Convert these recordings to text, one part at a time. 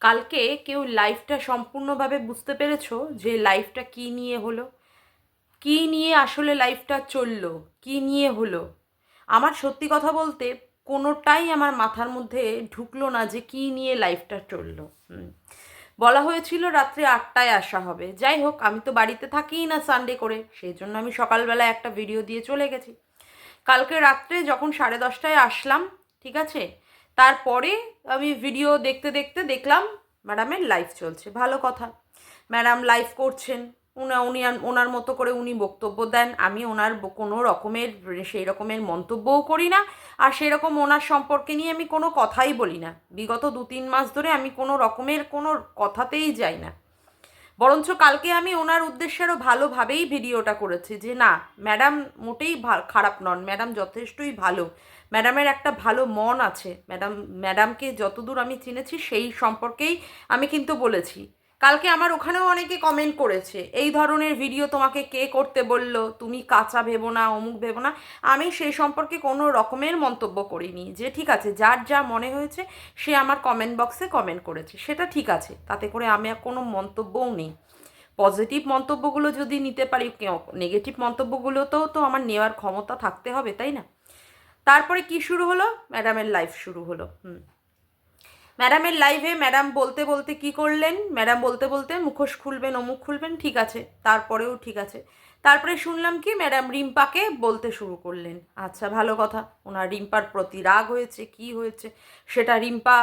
কালকে কেউ লাইফটা সম্পূর্ণভাবে বুঝতে পেরেছ যে লাইফটা কি নিয়ে হলো? কি নিয়ে আসলে লাইফটা চলল? কি নিয়ে হলো? আমার সত্যি কথা বলতে কোনোটাই আমার মাথার মধ্যে ঢুকলো না যে কি নিয়ে লাইফটা চলল। বলা হয়েছিল রাত্রে আটটায় আসা হবে। যাই হোক, আমি তো বাড়িতে থাকিই না সানডে করে। সেই জন্য আমি সকালবেলা একটা ভিডিও দিয়ে চলে গেছি। কালকে রাত্রে যখন সাড়ে দশটায় আসলাম, ঠিক আছে? তারপরে আমি ভিডিও দেখতে দেখতে দেখলাম ম্যাডামের লাইভ চলছে। ভালো কথা। ম্যাডাম লাইভ করছেন। উনা, উনি ওনার মতো করে উনি বক্তব্য দেন। আমি ওনার কোনো রকমের, সেই রকমের মন্তব্যও করি না। আর সেরকম ওনার সম্পর্কে নিয়ে আমি কোনো কথাই বলি না। বিগত দু তিন মাস ধরে আমি কোনো রকমের কোনো কথাতেই যাই না। বরঞ্চ কালকে আমি ওনার উদ্দেশ্যে আরও ভালোভাবেই ভিডিওটা করেছি যে না, ম্যাডাম মোটেই খারাপ নন, ম্যাডাম যথেষ্টই ভালো। ম্যাডামের একটা ভালো মন আছে। ম্যাডাম, ম্যাডামকে যতদূর আমি চিনেছি সেই সম্পর্কেই আমি কিন্তু বলেছি। কালকে আমার ওখানেও অনেকে কমেন্ট করেছে, এই ধরনের ভিডিও তোমাকে কে করতে বলল? তুমি কাঁচা ভেবো না, অমুক ভেবো না? আমি সেই সম্পর্কে কোনো রকমের মন্তব্য করিনি, যে ঠিক আছে, যার যা মনে হয়েছে, সে আমার কমেন্ট বক্সে কমেন্ট করেছে, সেটা ঠিক আছে, তাতে করে আমি আর কোনো মন্তব্যও নেই। পজিটিভ মন্তব্যগুলো যদি নিতে পারি নেগেটিভ মন্তব্যগুলোতেও তো আমার নেওয়ার ক্ষমতা থাকতে হবে, তাই না? তারপরে কি শুরু হলো? ম্যাডামের লাইফ শুরু হলো, হুম। ম্যাডামের লাইভে ম্যাডাম বলতে বলতে কি করলেন? ম্যাডাম বলতে বলতে মুখোশ খুলবেন, অমুক খুলবেন, ঠিক আছে। তারপরেও ঠিক আছে। তারপরে শুনলাম কি ম্যাডাম রিম্পাকে বলতে শুরু করলেন। আচ্ছা ভালো কথা। ওনার রিম্পার প্রতি রাগ হয়েছে, কি হয়েছে, সেটা রিম্পা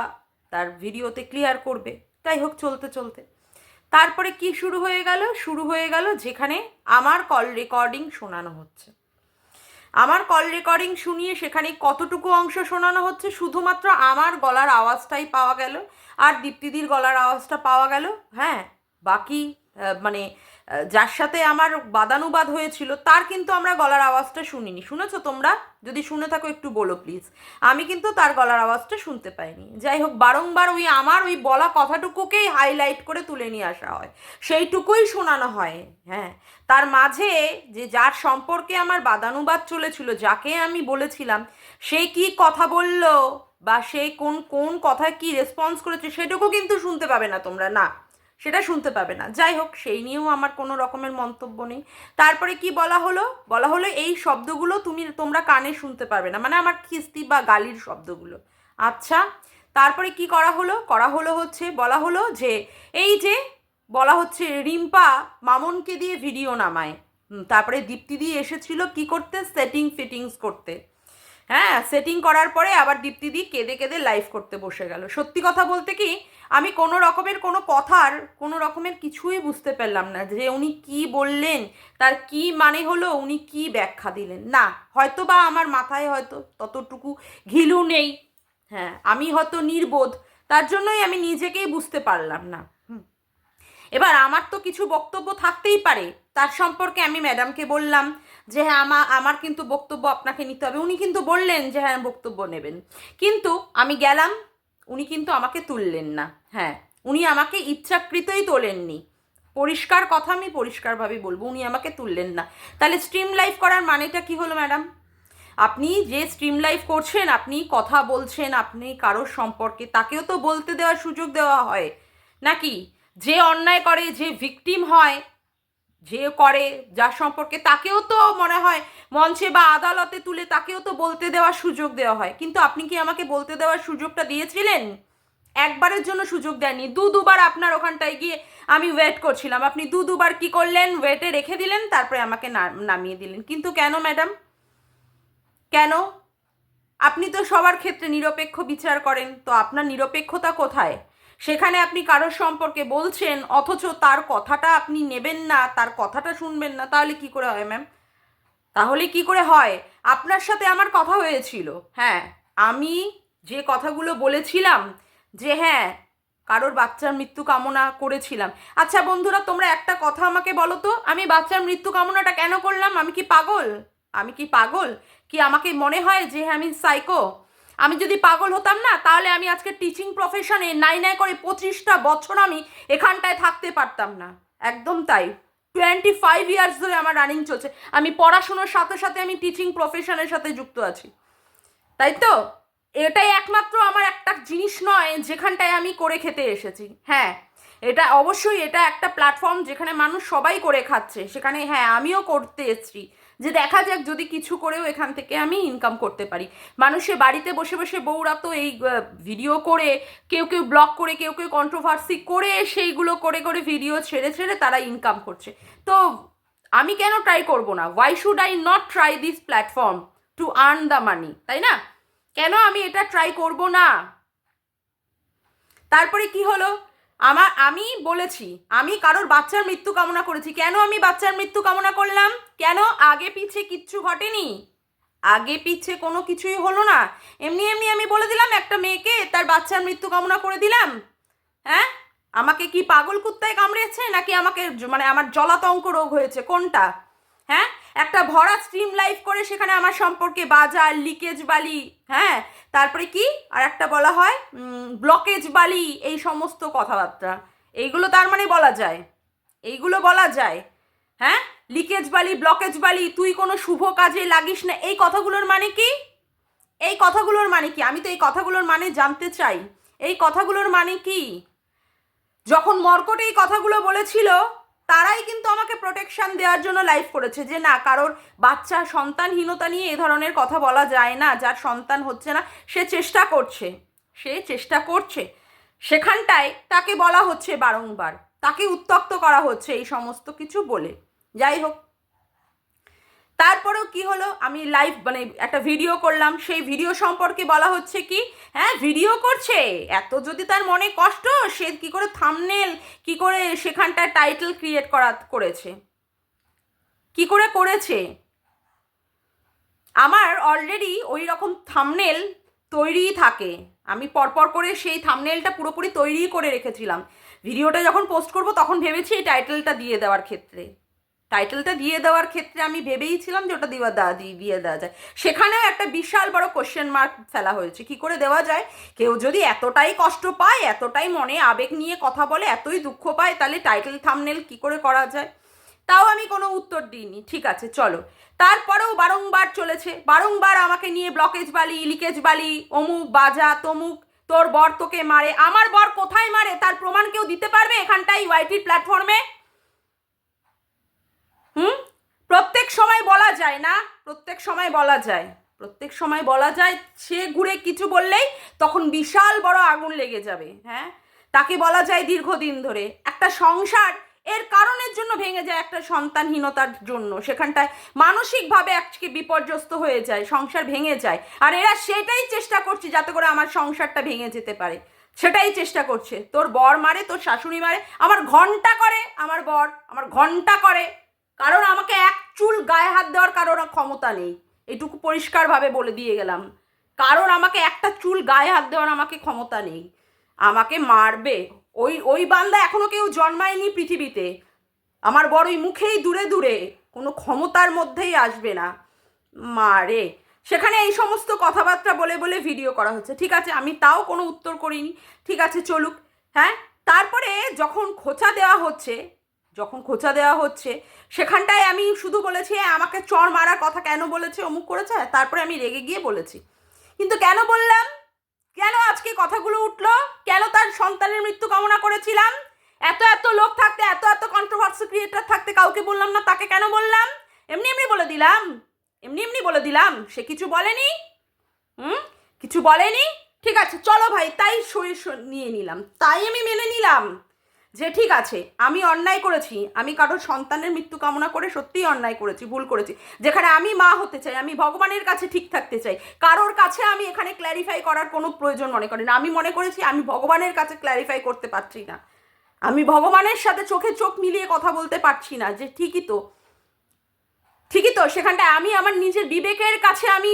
তার ভিডিওতে ক্লিয়ার করবে। তাই হোক, চলতে চলতে। তারপরে কি শুরু হয়ে গেল? শুরু হয়ে গেল যেখানে আমার কল রেকর্ডিং শোনানো হচ্ছে। আমার কল রেকর্ডিং শুনিয়ে সেখানে কতটুকু অংশ শোনানো হচ্ছে? শুধুমাত্র আমার গলার আওয়াজটাই পাওয়া গেল। আর দীপ্তিদির গলার আওয়াজটা পাওয়া গেল। হ্যাঁ বাকি মানে যার সাথে আমার বাদানুবাদ হয়েছিল, তার কিন্তু আমরা গলার আওয়াজটা শুনিনি। শুনেছো তোমরা? যদি শুনে থাকো একটু বলো প্লিজ আমি কিন্তু তার গলার আওয়াজটা শুনতে পাইনি। যাই হোক, বারংবার ওই আমার ওই বলা কথাটুকুকেই হাইলাইট করে তুলে নিয়ে আসা হয়। সেইটুকুই শোনানো হয় হ্যাঁ। তার মাঝে যে যার সম্পর্কে আমার বাদানুবাদ চলেছিল, যাকে আমি বলেছিলাম, সে কি কথা বলল বা সে কোন কোন কথায় কি রেসপন্স করেছে, সেটুকু কিন্তু শুনতে পাবে না তোমরা, না। সেটা শুনতে পাবে না। যাই হোক, সেই নিয়েও আমার কোনো রকমের মন্তব্য নেই। তারপরে কি বলা হলো? বলা হলো এই শব্দগুলো তুমি, তোমরা কানে শুনতে পারবে না। মানে আমার খিস্তি বা গালির শব্দগুলো। আচ্ছা তারপরে কি করা হলো? করা হলো হচ্ছে, বলা হলো যে, এই যে, বলা হচ্ছে, রিম্পা মামনকে দিয়ে ভিডিও নামায়। তারপরে দীপ্তি দিয়ে এসেছিল কি করতে? সেটিং ফিটিংস করতে। হ্যাঁ সেটিং করার পরে আবার দীপ্তি দি কেঁদে কেঁদে লাইভ করতে বসে গেল। সত্যি কথা বলতে কি, আমি কোনো রকমের কোনো কথার, কোনো রকমের কিছুই বুঝতে পারলাম না যে উনি কি বললেন, তার কি মানে হলো, উনি কি ব্যাখ্যা দিলেন। না হয়তো বা আমার মাথায় হয়তো ততটুকু ঘিলু নেই। হ্যাঁ আমি হয়তো নির্বোধ, তার জন্যই আমি নিজেকেই বুঝতে পারলাম না। এবার আমার তো কিছু বক্তব্য থাকতেই পারে, তার সম্পর্কে আমি ম্যাডামকে বললাম যে হ্যাঁ আমার আমার কিন্তু বক্তব্য আপনাকে নিতে হবে। উনি কিন্তু বললেন যে হ্যাঁ বক্তব্য নেবেন। কিন্তু আমি গেলাম, উনি কিন্তু আমাকে তুললেন না। হ্যাঁ উনি আমাকে ইচ্ছাকৃতই তোলেননি। পরিষ্কার কথা আমি পরিষ্কারভাবে বলব, উনি আমাকে তুললেন না। তাহলে স্ট্রিম লাইভ করার মানেটা কি হলো ম্যাডাম আপনি যে স্ট্রিম লাইভ করছেন, আপনি কথা বলছেন, আপনি কারোর সম্পর্কে, তাকেও তো বলতে দেওয়ার সুযোগ দেওয়া হয়। নাকি? যে অন্যায় করে, যে ভিকটিম হয় যে করে, যার সম্পর্কে তাকেও তো মনে হয় মঞ্চে বা আদালতে তুলে তাকেও তো বলতে দেওয়ার সুযোগ দেওয়া হয়। কিন্তু আপনি কি আমাকে বলতে দেওয়ার সুযোগটা দিয়েছিলেন? একবারের জন্য সুযোগ দেননি। দু দুবার আপনার ওখানটায় গিয়ে আমি ওয়েট করছিলাম। আপনি দু দুবার কি করলেন? ওয়েটে রেখে দিলেন, তারপরে আমাকে নামিয়ে দিলেন। কিন্তু কেন ম্যাডাম কেন? আপনি তো সবার ক্ষেত্রে নিরপেক্ষ বিচার করেন, তো আপনার নিরপেক্ষতা কোথায়? সেখানে আপনি কারোর সম্পর্কে বলছেন, অথচ তার কথাটা আপনি নেবেন না, তার কথাটা শুনবেন না, তাহলে কি করে হয় ম্যাম? তাহলে কি করে হয়? আপনার সাথে আমার কথা হয়েছিল। হ্যাঁ আমি যে কথাগুলো বলেছিলাম যে হ্যাঁ কারোর বাচ্চার মৃত্যু কামনা করেছিলাম। আচ্ছা বন্ধুরা, তোমরা একটা কথা আমাকে বলো তো, আমি বাচ্চার মৃত্যু কামনাটা কেন করলাম? আমি কি পাগল? আমি কি পাগল? কি আমাকে মনে হয় যে হ্যাঁ আমি সাইকো আমি যদি পাগল হতাম না, তাহলে আমি আজকে টিচিং প্রফেশনে নাই নাই করে পঁচিশটা বছর আমি এখানটায় থাকতে পারতাম না। একদম তাই। টোয়েন্টি ফাইভ ইয়ার্স ধরে আমার রানিং চলছে। আমি পড়াশুনোর সাথে সাথে আমি টিচিং প্রফেশনের সাথে যুক্ত আছি। তাই তো? এটাই একমাত্র আমার একটা জিনিস নয়, যেখানটায় আমি করে খেতে এসেছি। হ্যাঁ এটা অবশ্যই এটা একটা প্ল্যাটফর্ম যেখানে মানুষ সবাই করে খাচ্ছে। সেখানে হ্যাঁ আমিও করতে এসেছি। যে দেখা যাক যদি কিছু করেও এখান থেকে আমি ইনকাম করতে পারি। মানুষে বাড়িতে বসে বসে বউরা তো এই ভিডিও করে, কেউ কেউ ব্লগ করে, কেউ কেউ কন্ট্রোভার্সি করে, সেইগুলো করে করে ভিডিও ছেড়ে ছেড়ে তারা ইনকাম করছে। তো আমি কেন ট্রাই করব না? Why should I not try this platform to earn the money তাই না? কেন আমি এটা ট্রাই করব না? তারপরে কি হলো? আমার, আমি বলেছি, আমি কারোর বাচ্চার মৃত্যু কামনা করেছি। কেন আমি বাচ্চার মৃত্যু কামনা করলাম? কেন আগে পিছে কিচ্ছু ঘটেনি? আগে পিছে কোনো কিছুই হলো না। এমনি এমনি আমি বলে দিলাম, একটা মেয়েকে তার বাচ্চার মৃত্যু কামনা করে দিলাম। হ্যাঁ? আমাকে কি পাগল কুত্তায় কামড়েছে? নাকি আমাকে মানে আমার জলাতঙ্ক রোগ হয়েছে? কোনটা? হ্যাঁ? একটা ভরা স্ট্রিম লাইভ করে সেখানে আমার সম্পর্কে বাজার লিকেজ বালি হ্যাঁ? তারপরে কি? আর একটা বলা হয় ব্লকেজ বালি, এই সমস্ত কথাবার্তা। এইগুলো তার মানে বলা যায়। এইগুলো বলা যায়। হ্যাঁ? লিকেজ বালি ব্লকেজ বালি, তুই কোনো শুভ কাজে লাগিস না। এই কথাগুলোর মানে কি? এই কথাগুলোর মানে কি? আমি তো এই কথাগুলোর মানে জানতে চাই। এই কথাগুলোর মানে কি? যখন মর্কট এই কথাগুলো বলেছিল তারাই কিন্তু আমাকে প্রোটেকশন দেওয়ার জন্য লাইভ করেছে। যে না, কারোর বাচ্চা সন্তানহীনতা নিয়ে এ ধরনের কথা বলা যায় না, যার সন্তান হচ্ছে না, সে চেষ্টা করছে। সে চেষ্টা করছে। সেখানটায় তাকে বলা হচ্ছে বারংবার। তাকে উত্তক্ত করা হচ্ছে এই সমস্ত কিছু বলে। যাই হোক তারপরেও কি হলো? আমি লাইভ মানে একটা ভিডিও করলাম। সেই ভিডিও সম্পর্কে বলা হচ্ছে কি হ্যাঁ ভিডিও করছে। এত যদি তার মনে কষ্ট, সে কি করে থামনেল কি করে সেখানটায় টাইটেল ক্রিয়েট করা করেছে? কি করে করেছে? আমার অলরেডি ওই রকম থামনেল তৈরিই থাকে। আমি পরপর করে সেই থামনেলটা পুরোপুরি তৈরিই করে রেখেছিলাম। ভিডিওটা যখন পোস্ট করব, তখন ভেবেছি এই টাইটেলটা দিয়ে দেওয়ার ক্ষেত্রে। টাইটেলটা দিয়ে দেওয়ার ক্ষেত্রে আমি ভেবেই ছিলাম যে ওটা দেওয়া দিয়ে দেওয়া যায়। সেখানেও একটা বিশাল বড় কোশ্চেন মার্ক ফেলা হয়েছে। কি করে দেওয়া যায়? কেউ যদি এতটাই কষ্ট পায়, এতটাই মনে আবেগ নিয়ে কথা বলে, এতই দুঃখ পায়, তাহলে টাইটেল থামনেল কি করে করা যায়? তাও আমি কোনো উত্তর দিইনি। ঠিক আছে, চলো। তারপরেও বারংবার চলেছে। বারংবার আমাকে নিয়ে ব্লকেজ বালি লিকেজ বালি, অমুক, বাজা, তমুক, তোর বর তোকে মারে। আমার বর কোথায় মারে? তার প্রমাণ কেউ দিতে পারবে এখানটাই ওয়াইটির প্ল্যাটফর্মে হুম? প্রত্যেক সময় বলা যায় না, প্রত্যেক সময় বলা যায়। প্রত্যেক সময় বলা যায়, সে ঘুরে কিছু বললেই তখন বিশাল বড় আগুন লেগে যাবে হ্যাঁ? তাকে বলা যায় দীর্ঘদিন ধরে। একটা সংসার, এর কারণের জন্য ভেঙে যায় একটা সন্তানহীনতার জন্য। সেখানটায় মানসিকভাবে আজকে বিপর্যস্ত হয়ে যায়, সংসার ভেঙে যায়। আর এরা সেটাই চেষ্টা করছে যাতে করে আমার সংসারটা ভেঙে যেতে পারে। সেটাই চেষ্টা করছে। তোর বর মারে, তোর শাশুড়ি মারে, আমার ঘণ্টা করে, আমার বর, আমার ঘণ্টা করে। কারণ আমাকে এক চুল গায়ে হাত দেওয়ার কারোর ক্ষমতা নেই। এটুকু পরিষ্কারভাবে বলে দিয়ে গেলাম। কারণ আমাকে একটা চুল গায়ে হাত দেওয়ার আমাকে ক্ষমতা নেই। আমাকে মারবে। ওই ওই বান্দা এখনও কেউ জন্মায়নি পৃথিবীতে। আমার বড় ওই মুখেই দূরে দূরে। কোনো ক্ষমতার মধ্যেই আসবে না। মারে। সেখানে এই সমস্ত কথাবার্তা বলে বলে ভিডিও করা হচ্ছে। ঠিক আছে, আমি তাও কোনো উত্তর করিনি। ঠিক আছে, চলুক। হ্যাঁ তারপরে যখন খোঁচা দেওয়া হচ্ছে যখন খোঁচা দেওয়া হচ্ছে সেখানটায় আমি শুধু বলেছি "হ্যাঁ, আমাকে চর মারার কথা কেন বলেছে? অমুক করেছে? তারপরে আমি রেগে গিয়ে বলেছি। কিন্তু কেন বললাম? কেন আজকে কথাগুলো উঠল? কেন তার সন্তানের মৃত্যু কামনা করেছিলাম? এত এত লোক থাকতে এত এত কন্ট্রোভার্সি ক্রিয়েটার থাকতে কাউকে বললাম না তাকে কেন বললাম? এমনি এমনি বলে দিলাম। এমনি এমনি বলে দিলাম। সে কিছু বলেনি। হুম? কিছু বলেনি? ঠিক আছে চলো ভাই তাই শরীর নিয়ে নিলাম। তাই আমি মেনে নিলাম। যে ঠিক আছে, আমি অন্যায় করেছি, আমি কারোর সন্তানের মৃত্যু কামনা করে সত্যিই অন্যায় করেছি, ভুল করেছি। যেখানে আমি মা হতে চাই, আমি ভগবানের কাছে ঠিক থাকতে চাই, কারোর কাছে আমি এখানে ক্ল্যারিফাই করার কোনো প্রয়োজন মনে করি না। আমি মনে করেছি আমি ভগবানের কাছে ক্ল্যারিফাই করতে পারছি না। আমি ভগবানের সাথে চোখে চোখ মিলিয়ে কথা বলতে পারছি না, যে ঠিকই তো। ঠিকই তো, সেখানটায় আমি আমার নিজের বিবেকের কাছে আমি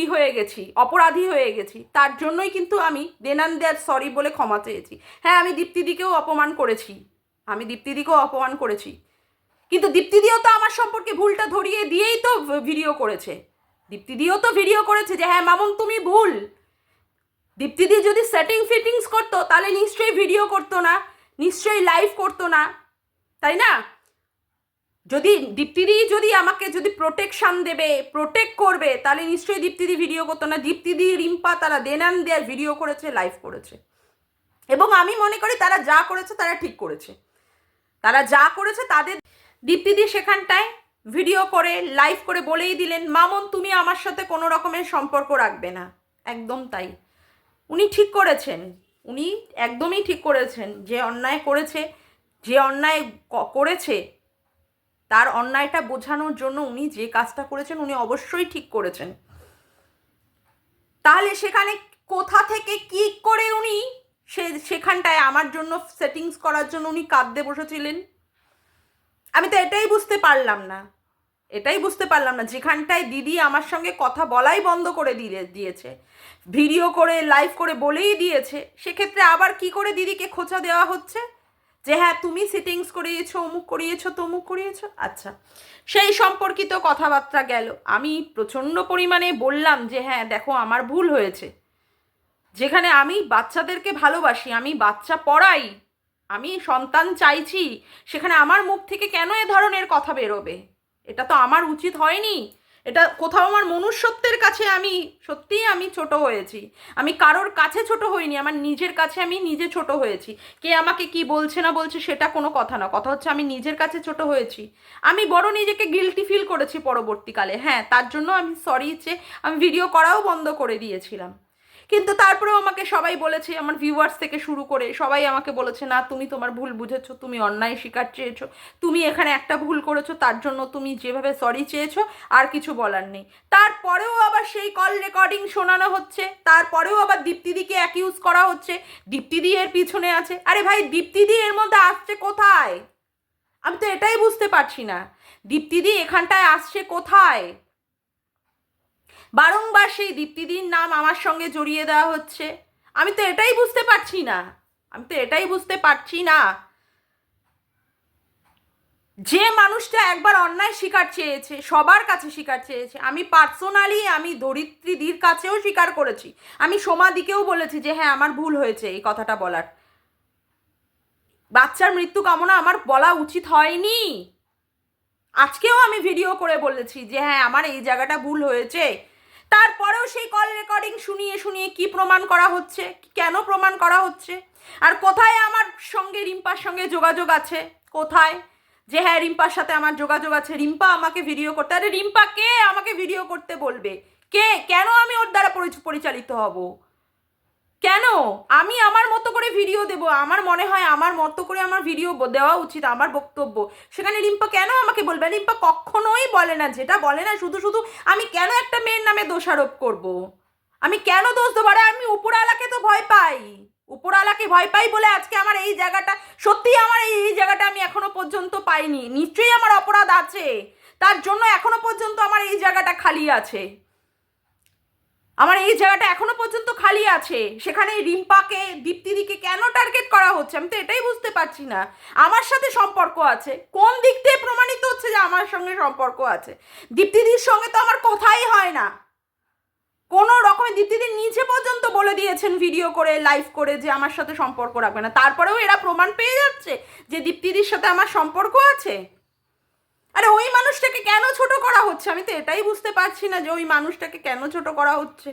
ই হয়ে গেছি, অপরাধী হয়ে গেছি। তার জন্যই কিন্তু আমি দেনান দেয়ার সরি বলে ক্ষমা চেয়েছি। হ্যাঁ আমি দীপ্তিদিকেও অপমান করেছি। আমি দীপ্তিদিকেও অপমান করেছি। কিন্তু দীপ্তিদিও তো আমার সম্পর্কে ভুলটা ধরিয়ে দিয়েই তো ভিডিও করেছে। দীপ্তিদিও তো ভিডিও করেছে যে হ্যাঁ মামুন, তুমি ভুল। দীপ্তিদি যদি সেটিং ফিটিংস করতো, তাহলে নিশ্চয়ই ভিডিও করতো না, নিশ্চয়ই লাইভ করতো না। তাই না? যদি দীপ্তিদি যদি আমাকে যদি প্রোটেকশন দেবে প্রোটেক্ট করবে, তাহলে নিশ্চয়ই দীপ্তিদি ভিডিও করতো না। দীপ্তিদি, রিম্পা তারা দেনান দেয়ার ভিডিও করেছে লাইভ করেছে। এবং আমি মনে করি তারা যা করেছে তারা ঠিক করেছে। তারা যা করেছে তাদের দীপ্তিদি সেখানটায় ভিডিও করে লাইভ করে বলেই দিলেন, মামন, তুমি আমার সাথে কোনো রকমের সম্পর্ক রাখবে না। একদম তাই। উনি ঠিক করেছেন। উনি একদমই ঠিক করেছেন। যে অন্যায় করেছে, যে অন্যায় করেছে তার অন্যায়টা বোঝানোর জন্য উনি যে কাজটা করেছেন, উনি অবশ্যই ঠিক করেছেন। তাহলে সেখানে কোথা থেকে কি করে উনি সে, সেখানটায় আমার জন্য সেটিংস করার জন্য উনি কাঁদতে বসেছিলেন? আমি তো এটাই বুঝতে পারলাম না। এটাই বুঝতে পারলাম না। যেখানটায় দিদি আমার সঙ্গে কথা বলাই বন্ধ করে দিয়ে দিয়েছে। ভিডিও করে লাইভ করে বলেই দিয়েছে। সেক্ষেত্রে আবার কি করে দিদিকে খোঁচা দেওয়া হচ্ছে? যে হ্যাঁ তুমি সিটিংস করিয়েছো, অমুক করিয়েছো, তমুক করিয়েছো। আচ্ছা সেই সম্পর্কিত কথাবার্তা গেল। আমি প্রচণ্ড পরিমাণে বললাম যে হ্যাঁ দেখো, আমার ভুল হয়েছে। যেখানে আমি বাচ্চাদেরকে ভালোবাসি, আমি বাচ্চা পড়াই, আমি সন্তান চাইছি, সেখানে আমার মুখ থেকে কেন এ ধরনের কথা বেরোবে? এটা তো আমার উচিত হয়নি। এটা কোথাও আমার মনুষ্যত্বের কাছে আমি, সত্যিই আমি ছোট হয়েছি। আমি কারোর কাছে ছোট হইনি, আমার নিজের কাছে আমি নিজে ছোট হয়েছি। কে আমাকে কি বলছে না বলছে সেটা কোনো কথা না। কথা হচ্ছে আমি নিজের কাছে ছোট হয়েছি। আমি বড় নিজেকে গিলটি ফিল করেছি পরবর্তীকালে। হ্যাঁ তার জন্য আমি সরি যে আমি ভিডিও করাও বন্ধ করে দিয়েছিলাম। কিন্তু তারপরেও আমাকে সবাই বলেছে, আমার ভিউয়ার্স থেকে শুরু করে সবাই আমাকে বলেছে, না, তুমি তোমার ভুল বুঝেছ, তুমি অন্যায় শিকার চেয়েছো, তুমি এখানে একটা ভুল করেছ, তার জন্য তুমি যেভাবে সরি চেয়েছো, আর কিছু বলার নেই। তারপরেও আবার সেই কল রেকর্ডিং শোনানো হচ্ছে, তারপরেও আবার দীপ্তিদিকে অ্যাকিউজ করা হচ্ছে, দীপ্তিদি এর পিছনে আছে। আরে ভাই, দীপ্তিদি এর মধ্যে আসছে কোথায়? আমি তো এটাই বুঝতে পারছি না। দীপ্তিদি এখানটায় আসছে কোথায়? বারংবার সেই দীপ্তিদির নাম আমার সঙ্গে জড়িয়ে দেওয়া হচ্ছে। আমি তো এটাই বুঝতে পারছি না। আমি তো এটাই বুঝতে পারছি না। যে মানুষটা একবার অন্যায় স্বীকার চেয়েছে, সবার কাছে স্বীকার চেয়েছে, আমি পার্সোনালি আমি ধরিত্রীদির কাছেও স্বীকার করেছি। আমি সোমাদিকেও বলেছি যে হ্যাঁ আমার ভুল হয়েছে এই কথাটা বলার। বাচ্চার মৃত্যু কামনা আমার বলা উচিত হয়নি। আজকেও আমি ভিডিও করে বলেছি যে হ্যাঁ আমার এই জায়গাটা ভুল হয়েছে। তারপরেও সেই কল রেকর্ডিং শুনিয়ে শুনিয়ে কি প্রমাণ করা হচ্ছে? কেন প্রমাণ করা হচ্ছে? আর কোথায় আমার সঙ্গে রিম্পার সঙ্গে যোগাযোগ আছে? কোথায়? যে হ্যাঁ রিম্পার সাথে আমার যোগাযোগ আছে। রিম্পা আমাকে ভিডিও করতে আরে রিম্পা কে আমাকে ভিডিও করতে বলবে? কে? কেন আমি ওর দ্বারা পরিচ- পরিচালিত হব? কেন? আমি আমার মতো করে ভিডিও দেব। আমার মনে হয় আমার মতো করে আমার ভিডিও দেওয়া উচিত, আমার বক্তব্য। সেখানে রিম্পা কেন আমাকে বলবে? রিম্পা কখনোই বলে না। যেটা বলে না, শুধু শুধু আমি কেন একটা মেয়ের নামে দোষারোপ করব। আমি কেন দোষ দেবো? আমি উপরওয়ালাকে তো ভয় পাই। উপরওয়ালাকে ভয় পাই বলে আজকে আমার এই জায়গাটা সত্যিই আমার এই এই জায়গাটা আমি এখনও পর্যন্ত পাইনি। নিশ্চয়ই আমার অপরাধ আছে। তার জন্য এখনও পর্যন্ত আমার এই জায়গাটা খালি আছে। আমার এই জায়গাটা এখনও পর্যন্ত খালি আছে। সেখানে রিম্পাকে, দীপ্তিদিকে কেন টার্গেট করা হচ্ছে? আমি তো এটাই বুঝতে পারছি না। আমার সাথে সম্পর্ক আছে। কোন দিক থেকে প্রমাণিত হচ্ছে যে আমার সঙ্গে সম্পর্ক আছে? দীপ্তিদির সঙ্গে তো আমার কথাই হয় না। কোনো রকমের দীপ্তিদি নিচে পর্যন্ত বলে দিয়েছেন ভিডিও করে লাইভ করে যে আমার সাথে সম্পর্ক রাখবে না। তারপরেও এরা প্রমাণ পেয়ে যাচ্ছে যে দীপ্তিদির সাথে আমার সম্পর্ক আছে? আরে ওই মানুষটাকে কেন ছোট করা হচ্ছে? আমি তো এটাই বুঝতে পারছি না যে ওই মানুষটাকে কেন ছোট করা হচ্ছে।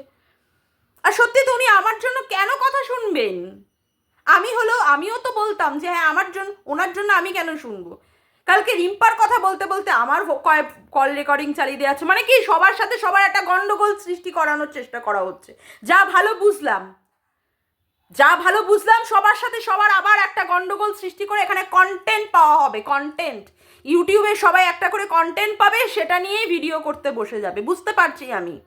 আর সত্যি তো উনি আমার জন্য কেন কথা শুনবেন? আমি হলো, আমিও তো বলতাম যে হ্যাঁ আমার জন্য ওনার জন্য আমি কেন শুনব? কালকে রিম্পার কথা বলতে বলতে আমার কল রেকর্ডিং চালিয়ে দেওয়া আছে। মানে কি? সবার সাথে সবার একটা গন্ডগোল সৃষ্টি করানোর চেষ্টা করা হচ্ছে। যা ভালো বুঝলাম। যা ভালো বুঝলাম, সবার সাথে সবার আবার একটা গন্ডগোল সৃষ্টি করে এখানে কন্টেন্ট পাওয়া হবে কন্টেন্ট ইউটিউবে সবাই একটা করে কন্টেন্ট পাবে, সেটা নিয়েই ভিডিও করতে বসে যাবে। বুঝতে পারছি আমি।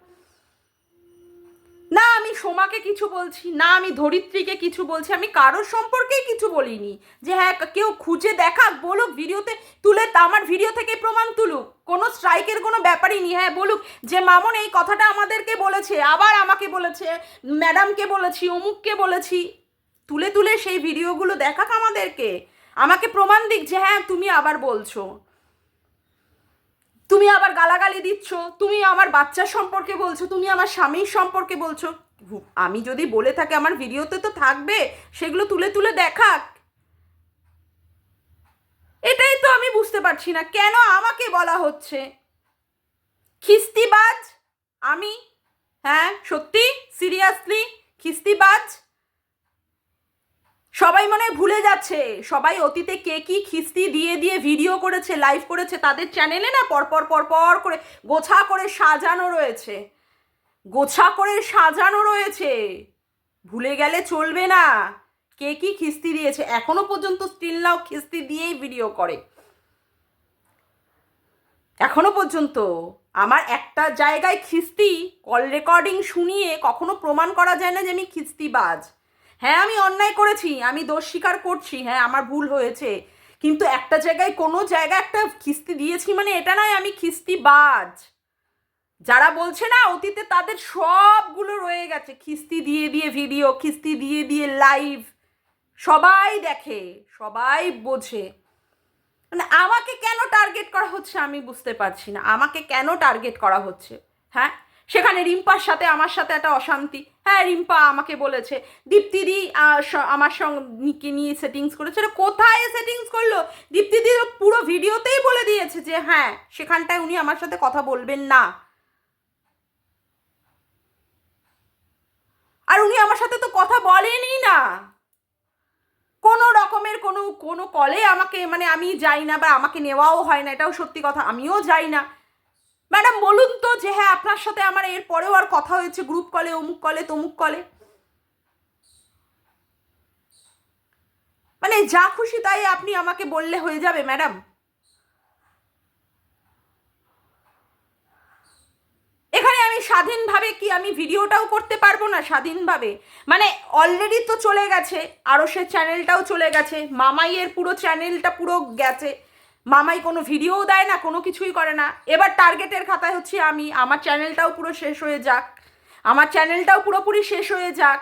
না, আমি সোমাকে কিছু বলছি, না, আমি ধরিত্রীকে কিছু বলছি, আমি কারোর সম্পর্কেই কিছু বলিনি। যে হ্যাঁ কেউ খুঁজে দেখাক, বলুক ভিডিওতে তুলে তা, আমার ভিডিও থেকে প্রমাণ তুলুক। কোনো স্ট্রাইকের কোনো ব্যাপারই নেই। হ্যাঁ বলুক, যে মামন এই কথাটা আমাদেরকে বলেছে, আবার আমাকে বলেছে ম্যাডামকে বলেছি, অমুককে বলেছি। তুলে তুলে সেই ভিডিওগুলো দেখাক আমাদেরকে। আমাকে প্রমাণ দিক যে হ্যাঁ তুমি আবার বলছো। তুমি আবার গালাগালি দিচ্ছ, তুমি আমার বাচ্চার সম্পর্কে বলছো, তুমি আমার স্বামীর সম্পর্কে বলছো। আমি যদি বলে থাকি, আমার ভিডিওতে তো থাকবে, সেগুলো তুলে তুলে দেখাক। এটাই তো আমি বুঝতে পারছি না, কেন আমাকে বলা হচ্ছে? খিস্তিবাজ আমি? হ্যাঁ সত্যি? সিরিয়াসলি? খিস্তিবাজ? সবাই মনে ভুলে যাচ্ছে। সবাই অতীতে কে কি খিস্তি দিয়ে দিয়ে ভিডিও করেছে লাইভ করেছে, তাদের চ্যানেলে না পরপর পরপর করে গোছা করে সাজানো রয়েছে। গোছা করে সাজানো রয়েছে। ভুলে গেলে চলবে না। কে কি খিস্তি দিয়েছে, এখনও পর্যন্ত স্টিল নাও খিস্তি দিয়েই ভিডিও করে। এখনও পর্যন্ত আমার একটা জায়গায় খিস্তি কল রেকর্ডিং শুনিয়ে কখনো প্রমাণ করা যায় না যে আমি খিস্তিবাজ। হ্যাঁ আমি অন্যায় করেছি, আমি দোষ স্বীকার করছি হ্যাঁ আমার ভুল হয়েছে। কিন্তু একটা জায়গায় কোনো জায়গায় একটা খিস্তি দিয়েছি মানে এটা নয়, আমি খিস্তিবাজ। যারা বলছে না, অতীতে তাদের সবগুলো রয়ে গেছে। খিস্তি দিয়ে দিয়ে ভিডিও, খিস্তি দিয়ে দিয়ে লাইভ। সবাই দেখে, সবাই বোঝে। মানে আমাকে কেন টার্গেট করা হচ্ছে আমি বুঝতে পারছি না। আমাকে কেন টার্গেট করা হচ্ছে? হ্যাঁ সেখানে রিম্পার সাথে আমার সাথে একটা অশান্তি। হ্যাঁ রিম্পা আমাকে বলেছে দীপ্তিদি আমার সঙ্গে নিয়ে সেটিংস করেছে। কোথায় সেটিংস করল? দীপ্তিদি পুরো ভিডিওতেই বলে দিয়েছে যে হ্যাঁ সেখানটায় উনি আমার সাথে কথা বলবেন না। আর উনি আমার সাথে তো কথা বলেনই না। কোনো রকমের কোনো কোনো কলে আমাকে মানে আমি যাই না বা আমাকে নেওয়াও হয় না, এটাও সত্যি কথা, আমিও যাই না। ম্যাডাম, বলুন তো যে হ্যাঁ আপনার সাথে আমার এর পরেও আর কথা হয়েছে গ্রুপ কলে অমুক কলে তমুক কলে মানে যা খুশি তাই আপনি আমাকে বললে হয়ে যাবে, ম্যাডাম। এখানে আমি স্বাধীনভাবে কি আমি ভিডিওটাও করতে পারব না? স্বাধীনভাবে। মানে অলরেডি তো চলে গেছে, আরও সে চ্যানেলটাও চলে গেছে মামাইয়ের পুরো চ্যানেলটা পুরো গেছে। মামাই কোনো ভিডিওও দেয় না, কোনো কিছুই করে না। এবার টার্গেটের খাতায় হচ্ছে আমি, আমার চ্যানেলটাও পুরো শেষ হয়ে যাক। আমার চ্যানেলটাও পুরোপুরি শেষ হয়ে যাক।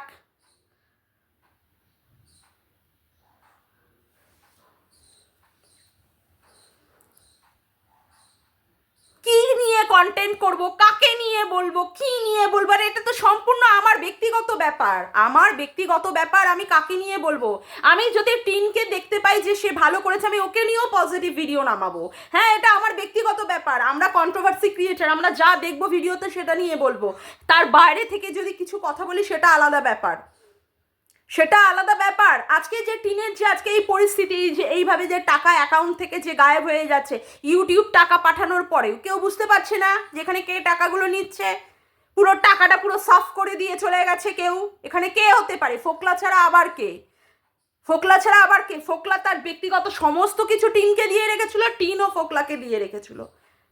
কি নিয়ে কন্টেন্ট করব, কাকে নিয়ে বলব, কি নিয়ে বলব, আর এটা তো সম্পূর্ণ আমার ব্যক্তিগত ব্যাপার। আমার ব্যক্তিগত ব্যাপার আমি কাকে নিয়ে বলব? আমি যদি টিনকে দেখতে পাই যে সে ভালো করেছে, আমি ওকে নিয়েও পজিটিভ ভিডিও নামাবো। হ্যাঁ এটা আমার ব্যক্তিগত ব্যাপার। আমরা কন্ট্রোভার্সি ক্রিয়েটার আমরা যা দেখব ভিডিওতে সেটা নিয়ে বলব। তার বাইরে থেকে যদি কিছু কথা বলি, সেটা আলাদা ব্যাপার। সেটা আলাদা ব্যাপার। আজকে যে টিনের যে আজকে এই পরিস্থিতি, যে এইভাবে যে টাকা অ্যাকাউন্ট থেকে যে গায়েব হয়ে যাচ্ছে ইউটিউব টাকা পাঠানোর পরেও কেউ বুঝতে পারছে না যেখানে কে টাকাগুলো নিচ্ছে। পুরো টাকাটা পুরো সাফ করে দিয়ে চলে গেছে কেউ। এখানে কে হতে পারে? ফোকলা ছাড়া আবার কে? ফোকলা ছাড়া আবার কে? ফোকলা তার ব্যক্তিগত সমস্ত কিছু টিনকে দিয়ে রেখেছিল, টিনও ফোকলাকে দিয়ে রেখেছিল।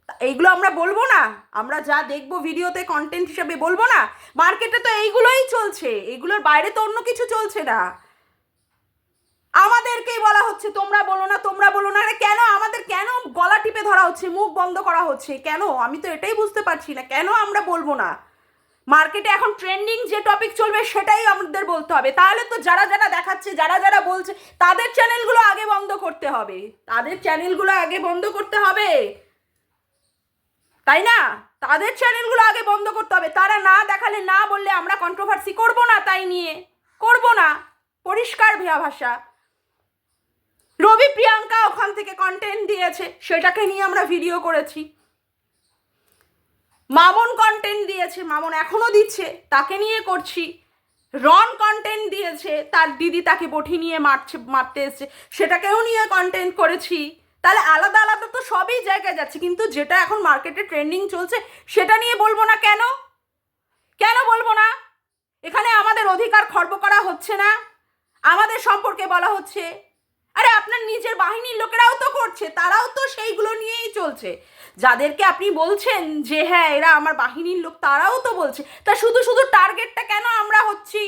এইগুলো আমরা বলব না। আমরা যা দেখব ভিডিওতে কন্টেন্ট হিসেবে বলব না। মার্কেটে তো এইগুলোই চলছে। এগুলোর বাইরে তো অন্য কিছু চলছে না। আমাদেরকেই বলা হচ্ছে, তোমরা বলো না, তোমরা বলো না। কেন? আমাদের কেন গলা টিপে ধরা হচ্ছে, মুখ বন্ধ করা হচ্ছে? কেন? আমি তো এটাই বুঝতে পারছি না। কেন আমরা বলব না? মার্কেটে এখন ট্রেন্ডিং যে টপিক চলবে, সেটাই আমাদের বলতে হবে। তাহলে তো যারা যারা দেখাচ্ছে, যারা যারা বলছে, তাদের চ্যানেলগুলো আগে বন্ধ করতে হবে। তাদের চ্যানেলগুলো আগে বন্ধ করতে হবে। তাই না? তাদের চ্যানেলগুলো আগে বন্ধ করতে হবে। তারা না দেখালে, না বললে আমরা কন্ট্রোভার্সি করব না তাই নিয়ে। করব না। পরিষ্কার ভিয়া ভাষা। রবি প্রিয়াঙ্কা ওখান থেকে কন্টেন্ট দিয়েছে। সেটাকে নিয়ে আমরা ভিডিও করেছি। মামন কন্টেন্ট দিয়েছে, মামন এখনও দিচ্ছে। তাকে নিয়ে করছি। রন কন্টেন্ট দিয়েছে। তার দিদি তাকে বটি নিয়ে মারছে, মারতে এসছে। সেটাকেও নিয়ে কন্টেন্ট করেছি। তাহলে আলাদা আলাদা তো সবই জায়গায় যাচ্ছে, কিন্তু যেটা এখন মার্কেটে ট্রেন্ডিং চলছে, সেটা নিয়ে বলব না কেন? কেন বলব না? এখানে আমাদের অধিকার খর্ব করা হচ্ছে না। আমাদের সম্পর্কে বলা হচ্ছে। আরে আপনার নিজের বাহিনীর লোকেরাও তো করছে, তারাও তো সেইগুলো নিয়েই চলছে। যাদেরকে আপনি বলছেন যে হ্যাঁ এরা আমার বাহিনীর লোক, তারাও তো বলছে। তা শুধু শুধু টার্গেটটা কেন আমরা হচ্ছি?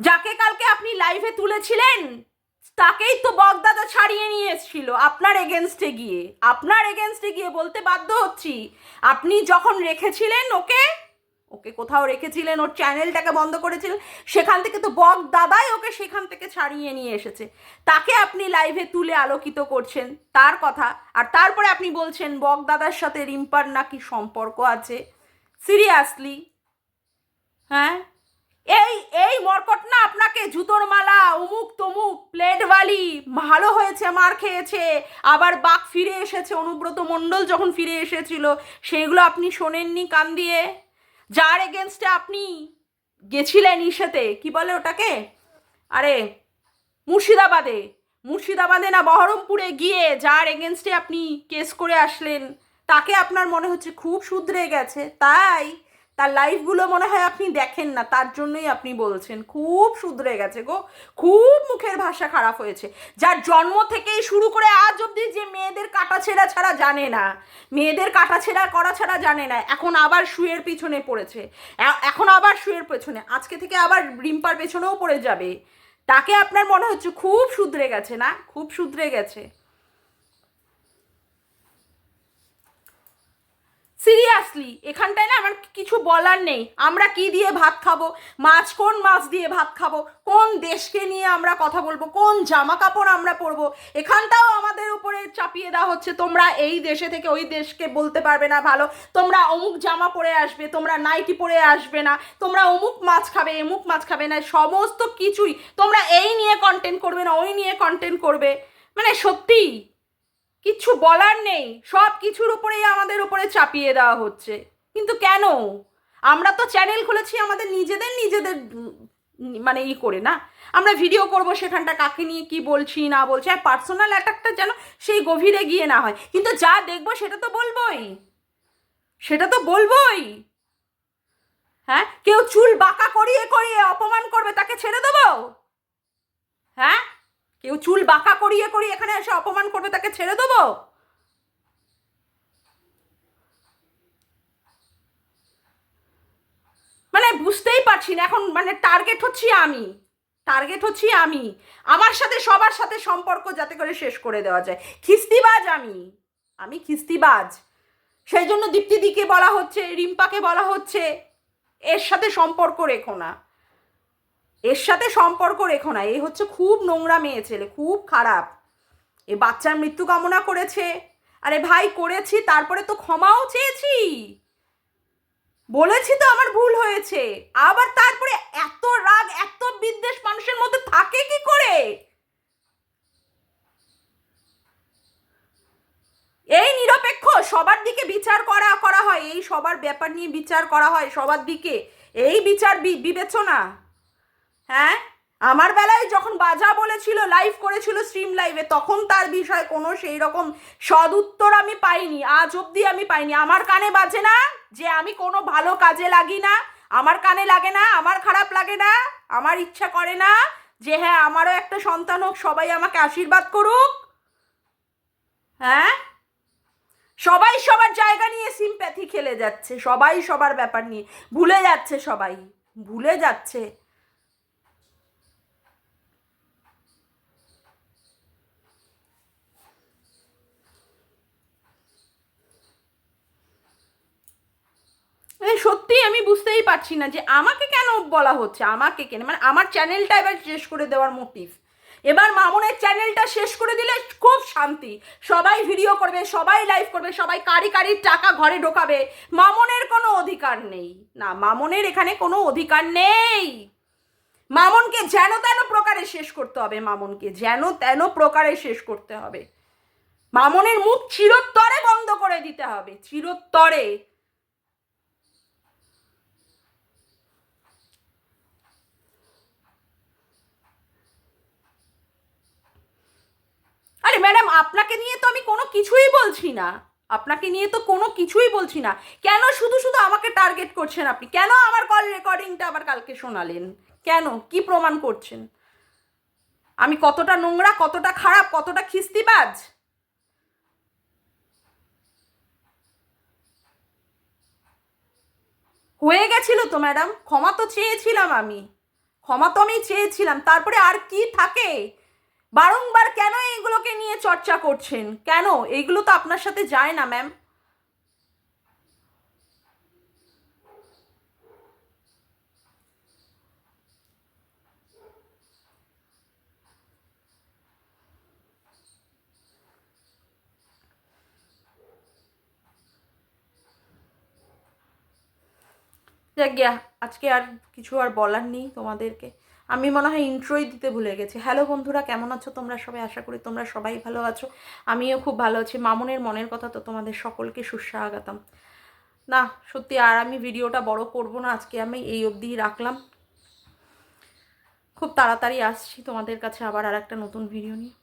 যাকে কালকে আপনি লাইভে তুলেছিলেন তাকেই তো বগদাদা ছাড়িয়ে নিয়ে এসেছিল আপনার এগেনস্টে গিয়ে। আপনার এগেনস্টে গিয়ে বলতে বাধ্য হচ্ছি। আপনি যখন রেখেছিলেন ওকে ওকে কোথাও রেখেছিলেন, ওর চ্যানেলটাকে বন্ধ করেছিলেন সেখান থেকে তো বক দাদাই ওকে সেখান থেকে ছাড়িয়ে নিয়ে এসেছে। তাকে আপনি লাইভে তুলে আলোকিত করছেন, তার কথা। আর তারপরে আপনি বলছেন বক দাদার সাথে রিম্পার নাকি সম্পর্ক আছে? সিরিয়াসলি হ্যাঁ? এই এই মরকট না আপনাকে জুতোর মালা অমুক তমুক প্লেটওয়ালি ভালো হয়েছে, মার খেয়েছে। আবার বাঘ ফিরে এসেছে, অনুব্রত মণ্ডল যখন ফিরে এসেছিল, সেগুলো আপনি শোনেননি কান দিয়ে? যার এগেনস্টে আপনি গেছিলেন ইসেতে কি বলে ওটাকে? আরে, মুর্শিদাবাদে। মুর্শিদাবাদে না বহরমপুরে গিয়ে যার এগেনস্টে আপনি কেস করে আসলেন, তাকে আপনার মনে হচ্ছে খুব শুধরে গেছে। তাই তার লাইফগুলো মনে হয় আপনি দেখেন না, তার জন্যই আপনি বলছেন। খুব শুধরে গেছে গো, খুব মুখের ভাষা খারাপ হয়েছে। যার জন্ম থেকেই শুরু করে আজ অবধি যে মেয়েদের কাটা ছেঁড়া ছাড়া জানে না, মেয়েদের কাটা ছেঁড়া করা ছাড়া জানে না, এখন আবার শুয়ের পিছনে পড়েছে। এখন আবার শুয়ের পেছনে, আজকে থেকে আবার রিম্পার পেছনেও পড়ে যাবে। তাকে আপনার মনে হচ্ছে খুব শুধরে গেছে না? খুব শুধরে গেছে। সিরিয়াসলি এখানটায় না আমার কিছু বলার নেই। আমরা কি দিয়ে ভাত খাব? মাছ কোন মাছ দিয়ে ভাত খাব? কোন দেশকে নিয়ে আমরা কথা বলব? কোন জামা কাপড় আমরা পরবো? এখানটাও আমাদের উপরে চাপিয়ে দেওয়া হচ্ছে। তোমরা এই দেশে থেকে ওই দেশকে বলতে পারবে না ভালো। তোমরা অমুক জামা পরে আসবে, তোমরা নাইটি পরে আসবে না। তোমরা অমুক মাছ খাবে, এমুক মাছ খাবে না। সমস্ত কিছুই তোমরা এই নিয়ে কন্টেন্ট করবে না, ওই নিয়ে কন্টেন্ট করবে। মানে সত্যি কিচ্ছু বলার নেই। সব কিছুর উপরেই আমাদের উপরে চাপিয়ে দেওয়া হচ্ছে। কিন্তু কেন? আমরা তো চ্যানেল খুলেছি আমাদের নিজেদের নিজেদের মানে ই করে, না? আমরা ভিডিও করব সেখানটা, কাকে নিয়ে কি বলছি, না বলছি। আর পার্সোনাল অ্যাটাকটা যেন সেই গভীরে গিয়ে না হয়। কিন্তু যা দেখব সেটা তো বলবই। সেটা তো বলবই। হ্যাঁ? কেউ চুল বাঁকা করিয়ে করিয়ে অপমান করবে, তাকে ছেড়ে দেবো? হ্যাঁ? কেউ চুল বাঁকা করিয়ে করিয়ে এখানে এসে অপমান করবে, তাকে ছেড়ে দেবো? মানে বুঝতেই পারছি না, এখন মানে টার্গেট হচ্ছি আমি। টার্গেট হচ্ছি আমি। আমার সাথে সবার সাথে সম্পর্ক যাতে করে শেষ করে দেওয়া যায়। খিস্তিবাজ আমি। আমি খিস্তিবাজ। সেই জন্য দীপ্তিদিকে বলা হচ্ছে, রিম্পাকে বলা হচ্ছে, এর সাথে সম্পর্ক রেখো না। এর সাথে সম্পর্ক রেখো না এই হচ্ছে খুব নোংরা মেয়ে ছেলে, খুব খারাপ। এ বাচ্চার মৃত্যু কামনা করেছে। আরে ভাই, করেছি, তারপরে তো ক্ষমাও চেয়েছি। বলেছি তো আমার ভুল হয়েছে। আবার তারপরে এত রাগ, এত বিদ্বেষ মানুষের মধ্যে থাকে কি করে? এই নিরপেক্ষ, সবার দিকে বিচার করা করা হয়। এই সবার ব্যাপার নিয়ে বিচার করা হয় সবার দিকে। এই বিচার বিবেচনা। হ্যাঁ? আমার বেলায় যখন বাজা বলেছিল লাইভ করেছিল স্ট্রিম লাইভে তখন তার বিষয়ে কোনো সেই রকম সদুত্তর আমি পাইনি। আজ অবধি আমি পাইনি। আমার কানে বাজে না যে আমি কোনো ভালো কাজে লাগি না। আমার কানে লাগে না, আমার খারাপ লাগে না, আমার ইচ্ছা করে না যে হ্যাঁ আমারও একটা সন্তান হোক, সবাই আমাকে আশীর্বাদ করুক। হ্যাঁ? সবাই সবার জায়গা নিয়ে সিম্প্যাথি খেলে যাচ্ছে, সবাই সবার ব্যাপার নিয়ে। ভুলে যাচ্ছে সবাই, ভুলে যাচ্ছে। মানে সত্যি আমি বুঝতেই পারছি না যে আমাকে কেন বলা হচ্ছে, আমাকে কেন? মানে আমার চ্যানেলটা এবার শেষ করে দেওয়ার মোটিভ এবার মামনের চ্যানেলটা শেষ করে দিলে খুব শান্তি। সবাই ভিডিও করবে, সবাই লাইভ করবে, সবাই কারি কারির টাকা ঘরে ঢোকাবে। মামনের কোনো অধিকার নেই। না, মামনের এখানে কোনো অধিকার নেই। মামনকে যেন তেন প্রকারে শেষ করতে হবে, মামনকে যেন তেন প্রকারে শেষ করতে হবে। মামনের মুখ চিরোত্তরে বন্ধ করে দিতে হবে চিরোত্তরে আরে ম্যাডাম, আপনাকে নিয়ে তো আমি কোনো কিছুই বলছি না। আপনাকে নিয়ে তো কোনো কিছুই বলছি না। কেন শুধু শুধু আমাকে টার্গেট করছেন আপনি? কেন আমার কল রেকর্ডিংটা আবার কালকে শোনালেন? কেন? কি প্রমাণ করছেন? আমি কতটা নোংরা, কতটা খারাপ, কতটা খিস্তিবাজ? হয়ে গেছিল তো ম্যাডাম, ক্ষমা তো চেয়েছিলাম আমি। ক্ষমা তো আমি চেয়েছিলাম, তারপরে আর কি থাকে? বারংবার কেন এইগুলোকে নিয়ে চর্চা করছেন? কেন? এইগুলো তো আপনার সাথে যায় না ম্যাম যাক গিয়া, আজকে আর কিছু আর বলার নেই তোমাদেরকে। আমি মনে হয় ইন্ট্রোই দিতে ভুলে গেছি। হ্যালো বন্ধুরা, কেমন আছো তোমরা সবাই? আশা করি তোমরা সবাই ভালো আছো। আমিও খুব ভালো আছি। মামনের মনের কথা তো তোমাদের সকলকে সুস্বাগতম। না, সত্যি আর আমি ভিডিওটা বড় করব না, আজকে আমি এই অবধিই রাখলাম। খুব তাড়াতাড়ি আসছি তোমাদের কাছে আবার আর একটা নতুন ভিডিও নিয়ে।